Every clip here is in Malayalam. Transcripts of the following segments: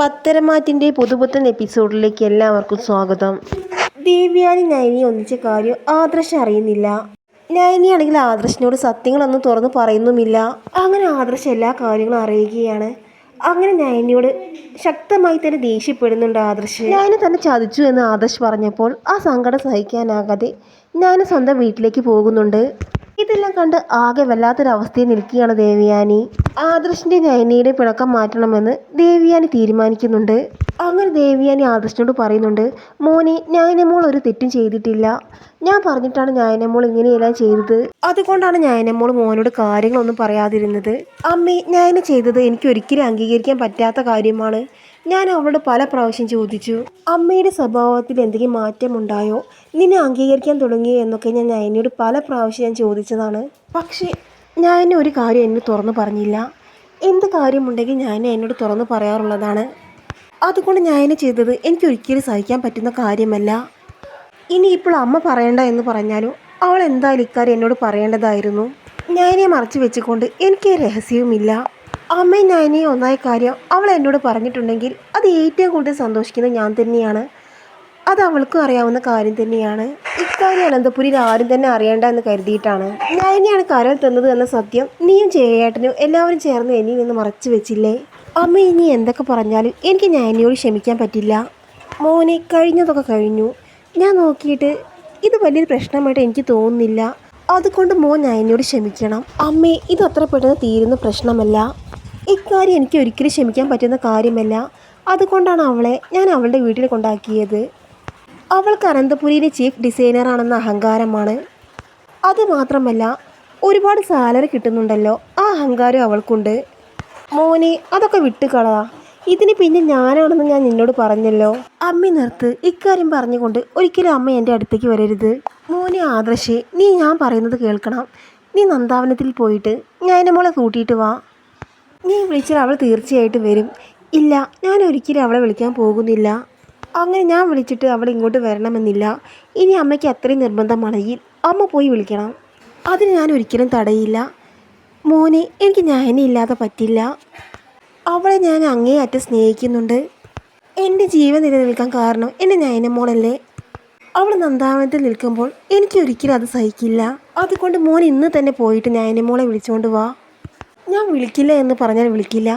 പത്തരമാറ്റിന്റെ പുതുപുത്തൻ എപ്പിസോഡിലേക്ക് എല്ലാവർക്കും സ്വാഗതം. ദേവ്യാനി നയനി ഒന്നിച്ച കാര്യം ആദർശ് അറിയുന്നില്ല. നയനിയാണെങ്കിൽ ആദർശിനോട് സത്യങ്ങളൊന്നും തുറന്ന് പറയുന്നുമില്ല. അങ്ങനെ ആദർശ് എല്ലാ കാര്യങ്ങളും അറിയുകയാണ്. അങ്ങനെ നയനിയോട് ശക്തമായി തന്നെ ദേഷ്യപ്പെടുന്നുണ്ട് ആദർശ്. നയനെ തന്നെ ചതിച്ചു എന്ന് ആദർശ് പറഞ്ഞപ്പോൾ ആ സങ്കടം സഹിക്കാനാകാതെ ഞാൻ സ്വന്തം വീട്ടിലേക്ക് പോകുന്നുണ്ട്. ഇതെല്ലാം കണ്ട് ആകെ വല്ലാത്തൊരവസ്ഥയിൽ നിൽക്കുകയാണ് ദേവിയാനി. ആദർശിന്റെ നയനയുടെ പിണക്കം മാറ്റണമെന്ന് ദേവിയാനി തീരുമാനിക്കുന്നുണ്ട്. അങ്ങനെ ദേവിയാനി ആദർശിനോട് പറയുന്നുണ്ട് മോനെ നയനമോൾ ഒരു തെറ്റും ചെയ്തിട്ടില്ല. ഞാൻ പറഞ്ഞിട്ടാണ് നയനമോൾ ഇങ്ങനെയെല്ലാം ചെയ്തത്. അതുകൊണ്ടാണ് നയനമോൾ മോനോട് കാര്യങ്ങളൊന്നും പറയാതിരുന്നത്. അമ്മേ നയന ചെയ്തത് എനിക്ക് ഒരിക്കലും അംഗീകരിക്കാൻ പറ്റാത്ത കാര്യമാണ്. ഞാൻ അവളോട് പല പ്രാവശ്യം ചോദിച്ചു അമ്മയുടെ സ്വഭാവത്തിൽ എന്തെങ്കിലും മാറ്റമുണ്ടായോ? നിന്നെ അംഗീകരിക്കാൻ തുടങ്ങിയോ? എന്നൊക്കെ ഞാൻ നയനയോട് പല പ്രാവശ്യം ഞാൻ ചോദിച്ചതാണ്. പക്ഷേ ഞാൻ ഒരു കാര്യം എന്നോട് തുറന്നു പറഞ്ഞില്ല. എന്ത് കാര്യമുണ്ടെങ്കിൽ ഞാൻ എന്നോട് തുറന്നു പറയാറുള്ളതാണ്. അതുകൊണ്ട് ഞാൻ ചെയ്തത് എനിക്ക് ഒരിക്കലും സഹിക്കാൻ പറ്റുന്ന കാര്യമല്ല. ഇനി ഇപ്പോൾ അമ്മ പറയണ്ട എന്ന് പറഞ്ഞാലും അവൾ എന്തായാലും ഇക്കാര്യം എന്നോട് പറയേണ്ടതായിരുന്നു. ഞാനെ മറച്ചു വെച്ചുകൊണ്ട് എനിക്ക് രഹസ്യവുമില്ല. അമ്മയും ഞാനേ ഒന്നായ കാര്യം അവൾ എന്നോട് പറഞ്ഞിട്ടുണ്ടെങ്കിൽ അത് ഏറ്റവും കൂടുതൽ സന്തോഷിക്കുന്നത് ഞാൻ തന്നെയാണ്. അത് അവൾക്കും അറിയാവുന്ന കാര്യം തന്നെയാണ്. ഇക്കാര്യം അനന്തപുരിയിൽ ആരും തന്നെ അറിയേണ്ട എന്ന് കരുതിയിട്ടാണ്. ഞാനെയാണ് കരൾ തന്നത് എന്ന സത്യം നീയും ജയേട്ടനും എല്ലാവരും ചേർന്ന് എന്നിൽ നിന്ന് മറച്ചു വെച്ചില്ലേ? അമ്മ ഇനി എന്തൊക്കെ പറഞ്ഞാലും എനിക്ക് ഞാനിയോട് ക്ഷമിക്കാൻ പറ്റില്ല. മോനെ കഴിഞ്ഞതൊക്കെ കഴിഞ്ഞു. ഞാൻ നോക്കിയിട്ട് ഇത് വലിയൊരു പ്രശ്നമായിട്ട് എനിക്ക് തോന്നുന്നില്ല. അതുകൊണ്ട് മോൻ നയനയോട് ക്ഷമിക്കണം. അമ്മേ ഇത് അത്ര പെട്ടെന്ന് തീരുന്ന പ്രശ്നമല്ല. ഇക്കാര്യം എനിക്ക് ഒരിക്കലും ക്ഷമിക്കാൻ പറ്റുന്ന കാര്യമല്ല. അതുകൊണ്ടാണ് അവളെ ഞാൻ അവളുടെ വീട്ടിൽ കൊണ്ടാക്കിയത്. അവൾക്ക് അനന്തപുരിയിലെ ചീഫ് ഡിസൈനറാണെന്ന അഹങ്കാരമാണ്. അതുമാത്രമല്ല ഒരുപാട് സാലറി കിട്ടുന്നുണ്ടല്ലോ ആ അഹങ്കാരം അവൾക്കുണ്ട്. മോനെ അതൊക്കെ വിട്ടുകളാ ഇതിന് പിന്നെ ഞാനാണെന്ന് ഞാൻ നിന്നോട് പറഞ്ഞല്ലോ. അമ്മ നിർത്ത്. ഇക്കാര്യം പറഞ്ഞുകൊണ്ട് ഒരിക്കലും അമ്മ എന്റെ അടുത്തേക്ക് വരരുത്. മോനെ ആദർശേ നീ ഞാൻ പറയുന്നത് കേൾക്കണം. നീ നന്ദാവനത്തിൽ പോയിട്ട് ഞാൻ മോളെ കൂട്ടിയിട്ട് വാ. നീ വിളിച്ചാൽ അവൾ തീർച്ചയായിട്ടും വരും. ഇല്ല ഞാൻ ഒരിക്കലും അവളെ വിളിക്കാൻ പോകുന്നില്ല. അങ്ങനെ ഞാൻ വിളിച്ചിട്ട് അവൾ ഇങ്ങോട്ട് വരണമെന്നില്ല. ഇനി അമ്മയ്ക്ക് അത്രയും നിർബന്ധമാണെങ്കിൽ അമ്മ പോയി വിളിക്കണം. അതിന് ഞാൻ ഒരിക്കലും തടയില്ല. മോനെ എനിക്ക് ഞാൻ ഇല്ലാതെ പറ്റില്ല. അവളെ ഞാൻ അങ്ങേയറ്റം സ്നേഹിക്കുന്നുണ്ട്. എന്റെ ജീവൻ നിലനിൽക്കാൻ കാരണം എന്റെ നയനമോളല്ലേ അവൾ നന്ദാവനത്തിൽ നിൽക്കുമ്പോൾ എനിക്കൊരിക്കലും അത് സഹിക്കില്ല. അതുകൊണ്ട് മോൻ ഇന്ന് തന്നെ പോയിട്ട് നയനമോളെ വിളിച്ചുകൊണ്ട് വാ. ഞാൻ വിളിക്കില്ല എന്ന് പറഞ്ഞാൽ വിളിക്കില്ല.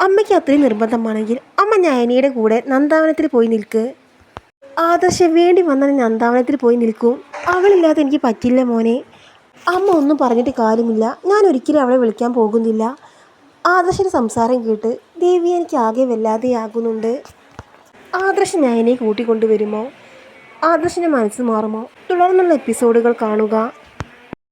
അമ്മയ്ക്ക് അത്രയും നിർബന്ധമാണെങ്കിൽ അമ്മ നയനിയുടെ കൂടെ നന്ദാവനത്തിൽ പോയി നിൽക്ക്. ആദർശ വേണ്ടി വന്നാൽ നന്ദാവനത്തിൽ പോയി നിൽക്കും. അവളില്ലാതെ എനിക്ക് പറ്റില്ല മോനെ. അമ്മ ഒന്നും പറഞ്ഞിട്ട് കാര്യമില്ല. ഞാൻ ഒരിക്കലും അവളെ വിളിക്കാൻ പോകുന്നില്ല. ആദർശന്റെ സംസാരം കേട്ട് ദേവി എനിക്ക് ആകെ വല്ലാതെയാകുന്നുണ്ട്. ആദർശ് നയനെ കൂട്ടിക്കൊണ്ടുവരുമോ? ആദർശിന്റെ മനസ്സ് മാറുമോ? തുടർന്നുള്ള എപ്പിസോഡുകൾ കാണുക.